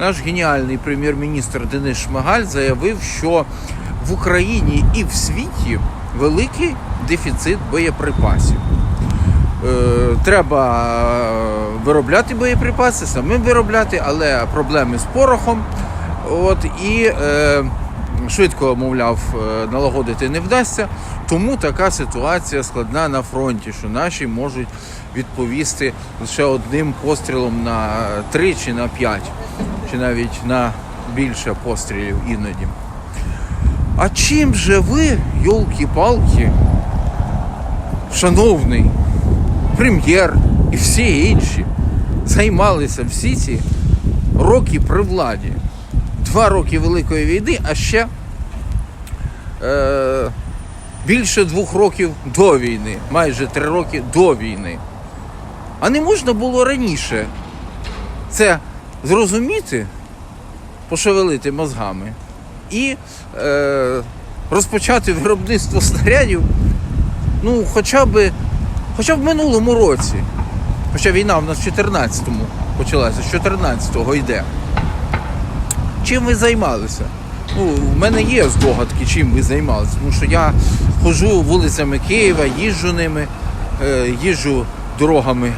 наш геніальний прем'єр-міністр Денис Шмигаль заявив, що в Україні і в світі великий дефіцит боєприпасів. Е, треба е, виробляти боєприпаси, самим виробляти, але проблеми з порохом. От, і е, швидко, мовляв, е, налагодити не вдасться. Тому така ситуація складна на фронті, що наші можуть відповісти лише одним пострілом на три чи на п'ять, чи навіть на більше пострілів іноді. А чим же ви, йолки-палки, шановний прем'єр і всі інші займалися всі ці роки при владі? Два роки Великої війни, а ще е, більше двох років до війни, майже три роки до війни. А не можна було раніше це зрозуміти, пошевелити мозгами і е, розпочати виробництво снарядів, ну, хоча б, хоча б в минулому році. Хоча війна в нас в 14-му почалася, з 14-го йде. Чим ви займалися? Ну, в мене є здогадки, чим ви займалися, тому що я ходжу вулицями Києва, їжджу ними, е, їжджу дорогами